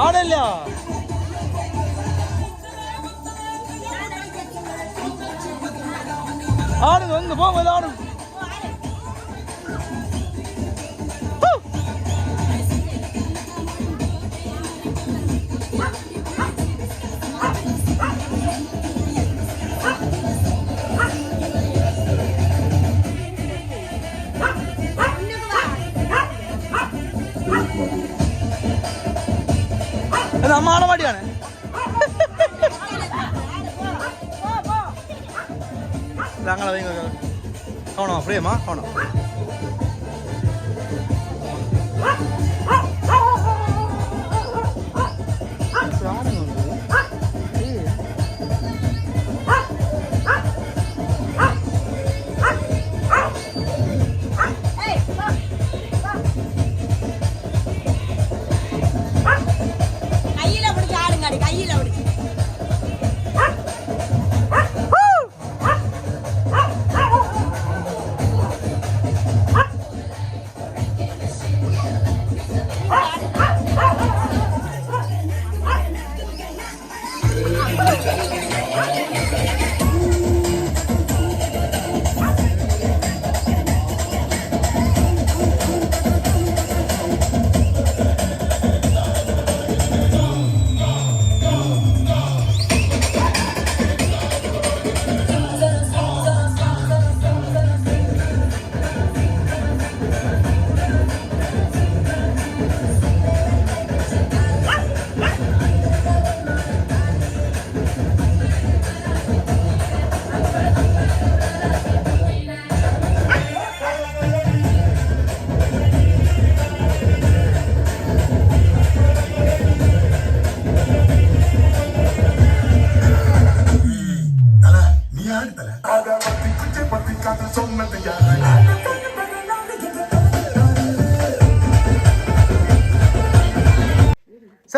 ആടല്ല ആടും ഒന്ന് പോകുമ്പോൾ ആടും ഇത് അമ്മാടെ പാടിയാണ് ഞങ്ങളെ ആണോ ഫ്രീയമ്മാ ആണോ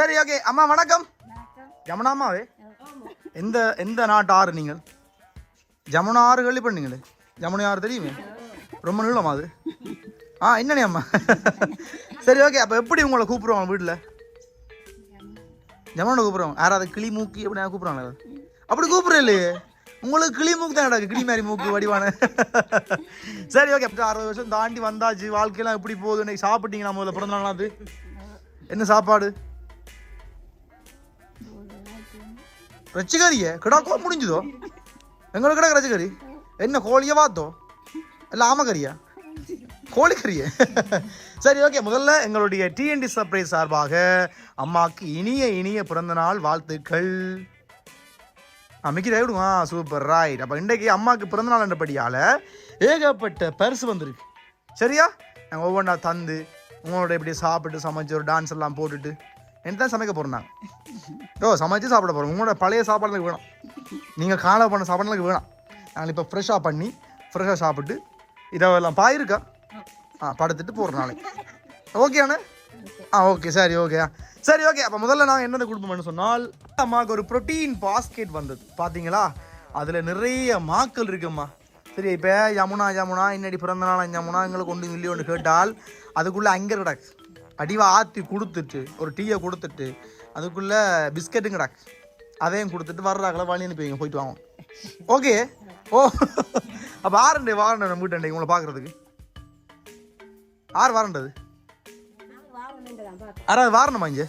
சரி ஓகே அம்மா வணக்கம். ஜமுனா அம்மாவே எந்த எந்த நாட்டு ஆறு நீங்கள்? ஜமுனா ஆறு கேள்விப்பட்டீங்களே ஜமுனா ஆறு தெரியுமே? ரொம்ப நீளமா அது. ஆ என்னண்ணே அம்மா? சரி ஓகே. அப்போ எப்படி உங்களை கூப்பிடுவாங்க வீட்டில் ஜமுனா கூப்பிடுவாங்க யாராவது கிளி மூக்கி அப்படி கூப்பிடுவாங்களா அப்படி கூப்பிடுற இல்லையே. உங்களுக்கு கிளி மூக்கு தான் கிடக்கு கிளி மாதிரி மூக்கு வடிவான. சரி ஓகே. அறுபது வருஷம் தாண்டி வந்தாச்சு. வாழ்க்கையெல்லாம் எப்படி போகுது? இன்னைக்கு சாப்பிட்டீங்களா முதல்ல? பிறந்த நாளா அது? என்ன சாப்பாடு? ரச்சிகரியே கிடாக்கோ முடிஞ்சுதோ எங்களுக்கு கிடக்கு ரச்சிகரி என்ன கோழியை பார்த்தோ இல்லை ஆமக்கறியா கோழிக்கறியே சரி ஓகே முதல்ல எங்களுடைய டிஎன்டி சர்ப்ரைஸ் சார்பாக அம்மாவுக்கு இனிய இனிய பிறந்தநாள் வாழ்த்துக்கள் அமைக்கி விடுங்க சூப்பர் ரைட் அப்போ இன்றைக்கு அம்மாவுக்கு பிறந்தநாள் என்றபடியால் ஏகப்பட்ட பரிசு வந்திருக்கு சரியா நாங்கள் ஒவ்வொன்றா தந்து உங்களோட இப்படி சாப்பிட்டு சமைச்சு ஒரு டான்ஸ் எல்லாம் போட்டுட்டு என்ன தான் சமைக்க போகிறோம் நாங்கள் ஓ சமைச்சு சாப்பிட போகிறோம் உங்களோட பழைய சாப்பாடுகளுக்கு வேணாம். நீங்கள் காலை பண்ண சாப்பாடுகளுக்கு வேணாம். நாங்கள் இப்போ ஃப்ரெஷ்ஷாக பண்ணி ஃப்ரெஷ்ஷாக சாப்பிட்டு இதெல்லாம் பாயிருக்கா? ஆ படுத்துட்டு போகிறோம் நாளைக்கு ஓகேண்ணே ஆ ஓகே சரி ஓகே சரி ஓகே அப்போ முதல்ல நான் என்னதை கொடுப்போம்னு சொன்னால் அம்மாவுக்கு ஒரு ப்ரோட்டீன் பாஸ்கெட் வந்தது. பார்த்தீங்களா அதில் நிறைய மாக்கள் இருக்கும்மா. சரி இப்போ யமுனா யமுனா இன்னடி பிறந்த நாள் யமுனா எங்களுக்கு ஒன்று மில்லியன் கேட்டால் அதுக்குள்ளே அங்கே கிடக்கு. அடிவா ஆற்றி கொடுத்துட்டு ஒரு டீயை கொடுத்துட்டு அதுக்குள்ளே பிஸ்கெட்டும் அதையும் கொடுத்துட்டு வர்றாங்கள வழி அனுப்பிங்க போயிட்டு வாங்க. ஓகே? ஓ அப்போ ஆரண்டே வாரண்டே நம்ம வீட்டை உங்களை பார்க்குறதுக்கு ஆறு வாரண்டது ஆறாவது வாரணமா இங்கே?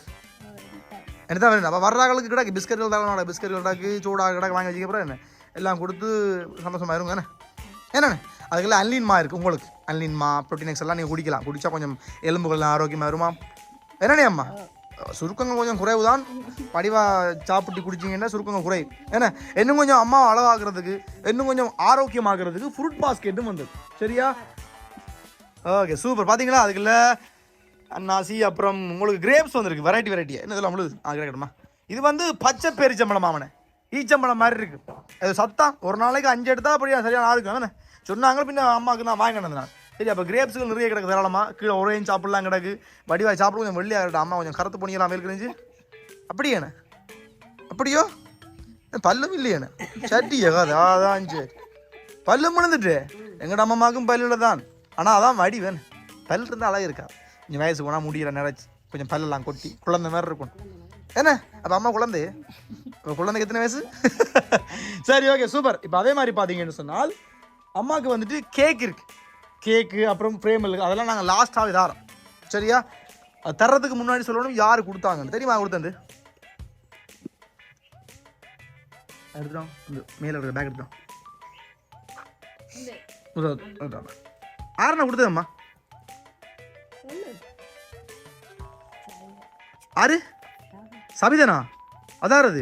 என்ன தான் வேணும்? அப்போ வர்றாங்களுக்கு கிடக்கு. பிஸ்கெட்கள் தான் பிஸ்கெட்கள் கிடக்கு சூடாக கிடக்கு வாங்கி வச்சுக்கப்புறம் என்ன? எல்லாம் கொடுத்து சந்தோஷமாக இருங்க என்ன? என்னண்ணே? அதுக்குள்ள அன்லின்மா இருக்குது உங்களுக்கு. அன்லின்மா ப்ரோட்டீனெக்ஸ் எல்லாம் நீங்கள் குடிக்கலாம் குடித்தா கொஞ்சம் எலும்புகள்லாம் ஆரோக்கியமாக வருமா? என்னண்ணே அம்மா? சுருக்கங்கள் கொஞ்சம் குறைவு தான் படிவாக சாப்பிட்டு குடிச்சிங்கன்னா சுருக்கங்கள் குறைவு ஏன்னா இன்னும் கொஞ்சம் அம்மா அழகாகிறதுக்கு இன்னும் கொஞ்சம் ஆரோக்கியமாகிறதுக்கு ஃப்ரூட் பாஸ்கெட்டும் வந்தது. சரியா? ஓகே சூப்பர் பார்த்தீங்களா அதுக்குள்ள அன்னாசி அப்புறம் உங்களுக்கு கிரேப்ஸ் வந்திருக்கு. வெரைட்டி வெரைட்டியாக என்ன இதெல்லாம் முழுது? ஆ கிடைக்கணுமா இது வந்து பச்சை பேரிச்சம்பழம் மாமனே. ஈச்சம்பழம் மாதிரி இருக்கு. அது சத்தம். ஒரு நாளைக்கு அஞ்சு எடுத்தா அப்படியா சரியான இருக்கும் தானே சொன்னாங்க பின்ன அம்மாவுக்கு நான் வாங்கினது நான். சரி அப்போ கிரேப்ஸுகள் நிறைய கிடக்கு தாராளமா. கீழே ஒரேஞ்ச் சாப்பிடலாம் கிடக்கு. வடிவாய் சாப்பிட கொஞ்சம் வெள்ளையாக இருக்கட்டும். அம்மா கொஞ்சம் கருத்து பொண்ணிக்கலாம் இருக்கிறிஞ்சு அப்படியாண்ணே? அப்படியோ? பல்லும் இல்லையாண்ணே? சட்டியா காது அதான் சரி பல்லும் முழுந்துட்டு எங்கட அம்மாவுக்கும் பல்லுல தான். ஆனால் அதான் வடி வேணும் பல் இருந்தால் அழகு இருக்கா? கொஞ்சம் வயசு போனால் முடியல நினச்சி. கொஞ்சம் பல்லெல்லாம் கொட்டி குழந்தை மாதிரி இருக்கும். என்ன? அப்போ அம்மா குழந்தை இப்போ குழந்தைக்கு எத்தனை வயசு? சரி ஓகே சூப்பர் இப்போ அதே மாதிரி பார்த்தீங்கன்னு சொன்னால் அம்மாவுக்கு வந்துட்டு கேக் இருக்கு. கேக்கு அப்புறம் ஃப்ரேம் இருக்குது அதெல்லாம் நாங்கள் லாஸ்ட்டாகவே தாரோம். சரியா? அது தர்றதுக்கு முன்னாடி சொல்லணும் யார் கொடுத்தாங்கன்னு. தெரியுமா கொடுத்தது எடுத்துட்டோம் இந்த மேலே இருக்கிற பேக் எடுத்துட்டோம் ஆறுண்ணா கொடுத்ததம்மா ஆறு? சபிதனா? அதாரது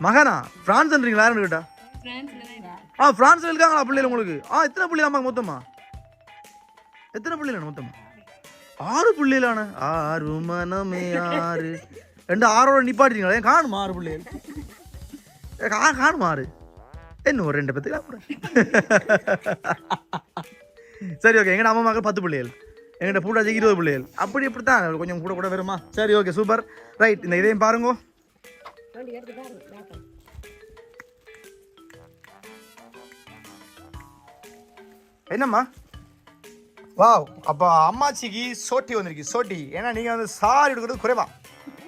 மகனா? பிரான்ஸ்ன்றீங்களா யாருன்னு கேட்டா? ஆ பிரான்ஸ்ல இருக்காங்களா பிள்ளைகள் உங்களுக்கு? ஆ எத்தனை பிள்ளைகள் மொத்தமா? எத்தனை பிள்ளைகள் மொத்தமா? ஆறு பிள்ளைகளான? ஆறு மனமே ஆறு. ரெண்டு ஆறோட நிப்பாட்டிங்களா ஏன் காணுமா ஆறு பிள்ளைகள்? கா காணுமா ஆறு? என்ன ஒரு ரெண்டு பத்துக்கு சரி ஓகே எங்கட அம்மா மகள் பத்து பிள்ளைகள். எங்கிட்ட பூட்டாச்சிக்கு இருபது பிள்ளைகள். அப்படி இப்படி தான் கொஞ்சம் கூட கூட வருமா? சரி ஓகே சூப்பர் ரைட் இந்த இதையும் பாருங்க. என்னம்மா? வாவ் அப்போ அம்மாச்சிக்கு சோட்டி வந்திருக்கு சோட்டி. ஏன்னா நீங்கள் வந்து சாரி எடுக்கிறது குறைவா?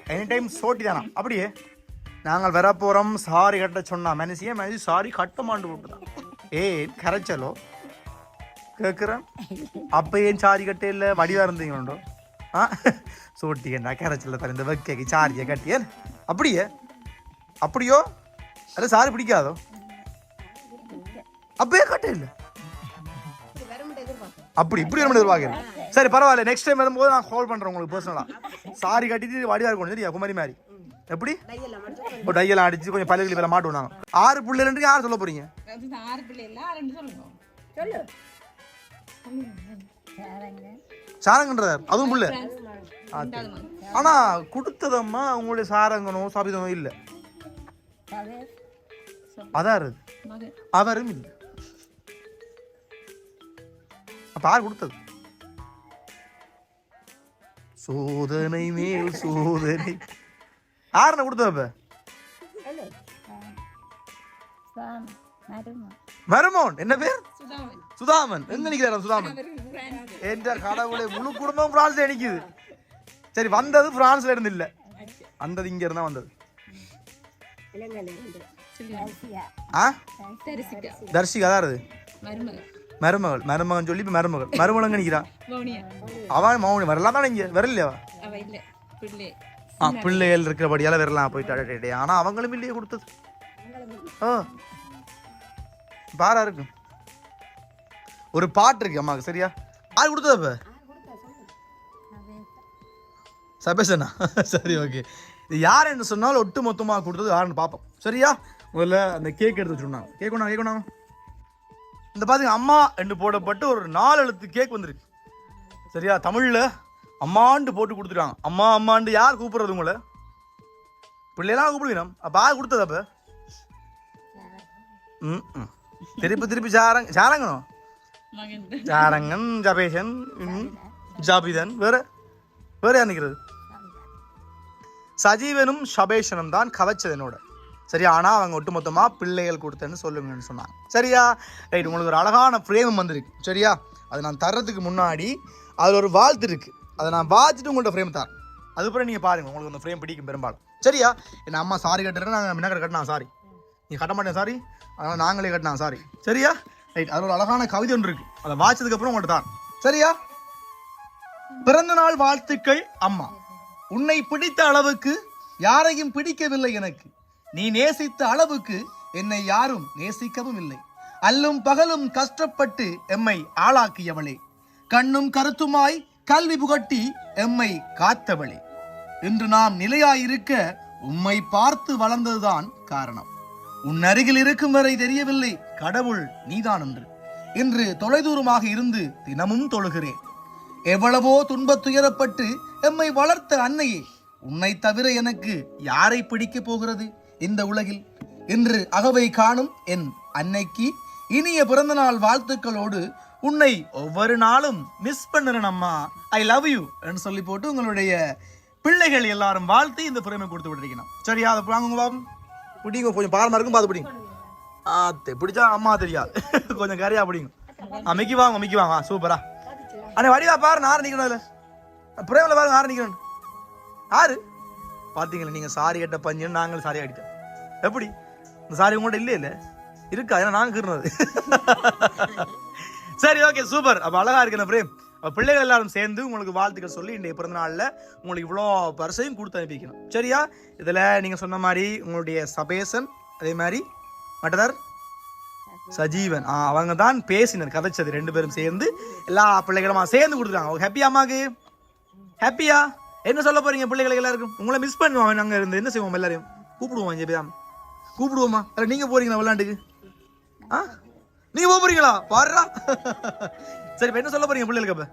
எனி டைம் சோட்டி தானா? அப்படியே. நாங்கள் வர போகிறோம் சாரி கட்ட சொன்னா மனசியே மனசு சாரி கட்ட மாண்டு விட்டுதான் ஏன் கரைச்சலோ? கேட்குறேன் அப்போ ஏன் சாரி கட்ட இல்லை? வடிவாக இருந்தீங்களோ ஆ? சோட்டி என்ன கரைச்சல தர இந்த வெக்கைக்கு சாரியை கட்டியே. அப்படியே. அப்படியோ? அல்ல சாரி பிடிக்காதோ? அப்பயே கட்டே இல்லை? அப்படி இப்படி ஒரு எதிர்பார்க்கிறேன் சரி பரவாயில்ல. நெக்ஸ்ட் டைம் வரும்போது நான் கால் பண்றேன் உங்களுக்கு பர்சனலா சாரி கட்டிட்டு வடிவா இருக்கணும் சரியா குமரி மாதிரி. எப்படி? ஒரு டையெல்லாம் அடிச்சு கொஞ்சம் பல்லுகள் வேலை மாட்டுவோம் நாங்க ஆறு பிள்ளைன்றீங்க யார் சொல்ல போறீங்க? சாரங்கன்றார் அதுவும் புள்ள. ஆனா கொடுத்ததம்மா உங்களுடைய சாரங்கனோ சாபிதமோ இல்ல. அதாரு. மகன். அவரும் இல்லை. யார் கொடுத்தது. சோதனை மேல் சோதனை. யாருண்ண கொடுத்தது அப்ப மருமோன். என்ன பேர்? சுதாமன். சுதாமன். எங்க நிக்கிறார் சுதாமன்? என்ற கடவுளை முழு குடும்பம் பிரான்ஸ்ல நிக்குது சரி வந்தது பிரான்ஸ்ல இருந்து இல்ல. வந்தது இங்க இருந்தா வந்தது. ஆ? தரிசிக்கா தர்ஷிகா தான் மருமகன். மருமகள் மருமகன் சொல்லி இப்ப மருமகள். மருமகன் நிக்கிறா மௌனியா? அவன் மௌனி வரலாம் தானே இங்க? வரலையா ஆ பிள்ளைகள் இருக்கிறபடியால வரலாம். போயிட்டு ஆனா அவங்களும் இல்லையே கொடுத்தது. ஆ. பாரா இருக்கும் ஒரு பாட்டு இருக்கு அம்மாவுக்கு சரியா? யார் கொடுத்தது அப்ப சபேசனா சரி ஓகே. யார் என்று சொன்னால் ஒட்டு மொத்தமாக கொடுத்தது யாருன்னு பார்ப்போம். சரியா? முதல்ல அந்த கேக் எடுத்து வச்சுருந்தாங்க கேக் ஒன்றா இந்த பாத்தீங்க அம்மா என்று போடப்பட்டு ஒரு நாலு எழுத்து கேக் வந்திருக்கு. சரியா? தமிழில் அம்மாண்டு போட்டு கொடுத்துருக்காங்க அம்மா அம்மாண்டு யார் கூப்பிடுறது உங்களை? பிள்ளையெல்லாம் கூப்பிடுவீங்க அப்போ யார் கொடுத்தது அப்போ? ம். திருப்பி திருப்பி சாரங் சாரங்கணும் சாரங்கன் ஜபேஷன் ஜாபிதன். வேற? வேற யார் நிற்கிறது சஜீவனும் ஷபேஷனும் தான் கவச்சது என்னோட சரியா? ஆனால் அவங்க ஒட்டுமொத்தமாக பிள்ளைகள் கொடுத்தேன்னு சொல்லுங்கன்னு சொன்னாங்க. சரியா? ரைட் உங்களுக்கு ஒரு அழகான ஃப்ரேம் வந்திருக்கு. சரியா? அது நான் தர்றதுக்கு முன்னாடி அதில் ஒரு வாழ்த்து இருக்கு. அதை நான் வாச்சிட்டு உங்கள்கிட்ட ஃப்ரேம் தரேன். அதுக்கப்புறம் நீங்கள் பாருங்கள் உங்களுக்கு அந்த ஃப்ரேம் பிடிக்கும் பெரும்பாலும். சரியா? என்ன அம்மா சாரி கட்டுறேன் நாங்கள் மின்னக்கடை கட்டினா சாரி நீ கட்ட மாட்டேன் சாரி அதனால் நாங்களே கட்டினா சாரி சரியா? ரைட் அதில் ஒரு அழகான கவிதை ஒன்று இருக்கு. அதை வாச்சதுக்கப்புறம் உங்கள்கிட்ட தான் சரியா? பிறந்த நாள் வாழ்த்துக்கள் அம்மா. உன்னை பிடித்த அளவுக்கு யாரையும் பிடிக்கவில்லை எனக்கு. நீ நேசித்த அளவுக்கு என்னை யாரும் நேசிக்கவும் இல்லை. அல்லும் பகலும் கஷ்டப்பட்டு எம்மை ஆளாக்கியவளே. கண்ணும் கருத்துமாய் கல்வி புகட்டி எம்மை காத்தவளே. இன்று நாம் நிலையாயிருக்க உம்மை பார்த்து வளர்ந்ததுதான் காரணம். உன் அருகில் இருக்கும் வரை தெரியவில்லை கடவுள் நீதான் என்று இன்று தொலைதூரமாக இருந்து தினமும் தொழுகிறேன். எவ்வளவோ துன்பத் துயரப்பட்டு எம்மை வளர்த்த அன்னையே உன்னை தவிர எனக்கு யாரை பிடிக்கப் போகிறது? இந்த உலகில் இன்று அகவை காணும் என் அன்னைக்கு இனிய பிறந்தநாள் வாழ்த்துக்களோடு உன்னை ஒவ்வொரு நாளும் மிஸ் பண்ணுறேன் அம்மா. ஐ லவ் யூ சொல்லி போட்டு உங்களுடைய பிள்ளைகள் எல்லாரும் வாழ்த்து இந்த பிரேமை கொடுத்து விட்டுருக்கணும் சரியா? அதை வாங்குங்க பாபம் பிடிங்க கொஞ்சம் பாரமாக இருக்கும் பார்த்து பிடிங்க. ஆத்தே பிடிச்சா அம்மா தெரியாது. கொஞ்சம் கரையா பிடிங்க. அமைக்கி வாங்க அமைக்கி வாங்க. சூப்பரா அண்ணே வடிவா பாரு நான் நிக்கணும் இல்லை பிரேமில் பாருங்க ஆறு ஆறு பார்த்தீங்களா நீங்கள் சாரி கட்ட பஞ்சுன்னு நாங்கள் சாரி ஆகிட்டோம் எப்படி? இந்த சாரி உங்கள்கிட்ட இல்லையே இல்லை? இருக்கா? ஏன்னா நாங்க கீறினது. சரி ஓகே சூப்பர் அப்போ அழகாக இருக்கேன் பிரேம்? பிள்ளைகள் எல்லாரும் சேர்ந்து உங்களுக்கு வாழ்த்துக்கள் சொல்லி இன்றைய பிறந்தநாளில் உங்களுக்கு இவ்வளோ பரிசையும் கொடுத்து அனுப்பிக்கணும். சரியா? இதில் நீங்கள் சொன்ன மாதிரி உங்களுடைய சபேசன் அதே மாதிரி மட்டதார் சஜீவன். ஆ, அவங்க தான் பேசினர் கதைச்சது ரெண்டு பேரும் சேர்ந்து. எல்லா பிள்ளைகளுமா சேர்ந்து கொடுத்துருக்காங்க ஹாப்பியா அம்மாக்கு? ஹாப்பியா என்ன சொல்ல போறீங்க பிள்ளைகளுக்கு எல்லாருக்கும்? உங்களை மிஸ் பண்ணுவோம் நாங்க இருந்து என்ன செய்வோம் எல்லாரையும்? கூப்பிடுவோம் ஜெபிதாம் கூப்பிடுவோமா? அல்ல நீங்க போறீங்களா விளையாட்டுக்கு? ஆ? நீங்க போக போறீங்களா? பாருடா சரி இப்ப என்ன சொல்ல போறீங்க பிள்ளைகளுக்கு அப்ப?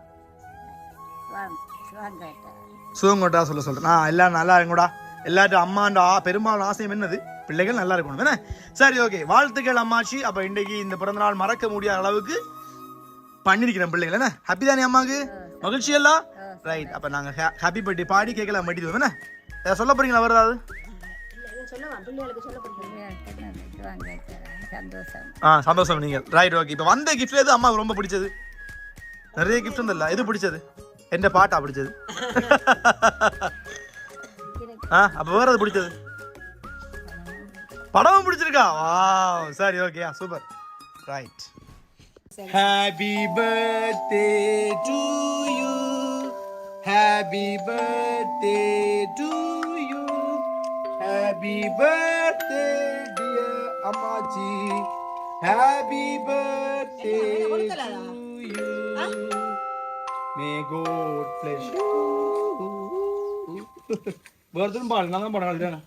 சுகங்கோட்டா. சொல்ல சொல்றேன். நான் எல்லாம் நல்லா இருக்குங்கடா எல்லாட்டும் அம்மாண்ட ஆ பெரும்பாலும் ஆசையம் என்னது? பிள்ளைகள் நல்லா இருக்கணும் என்ன சரி ஓகே வாழ்த்துக்கள் அம்மாச்சி. அப்ப இன்னைக்கு இந்த பிறந்த நாள் மறக்க முடியாத அளவுக்கு பண்ணிருக்கிறேன் பிள்ளைகள் என்ன ஹாப்பி தானே அம்மாவுக்கு? மகிழ்ச்சி எல்லாம்? ரைட் அப்ப நாங்க ஹாப்பி பர்த்டே பாடி கேட்கலாம் மட்டிடுவோம் என்ன ஏதாவது சொல்ல போறீங்களா வருதாவது சந்தோஷம் ஆ சந்தோஷம் நீங்க. ரைட் ஓகே இப்போ வந்த கிஃப்ட்ல எது அம்மாவுக்கு ரொம்ப பிடிச்சது? நிறைய கிஃப்ட் வந்தல்ல எது பிடிச்சது? எந்த பாட்டா பிடிச்சது? ஆ அப்ப வேற எது பிடிச்சது? படமும் பிடிச்சிருக்கா? வா சரி okay super right happy birthday to you happy birthday to you happy birthday dear அம்மாச்சி happy birthday to you may God bless you வருதுன்னு பாடு நான்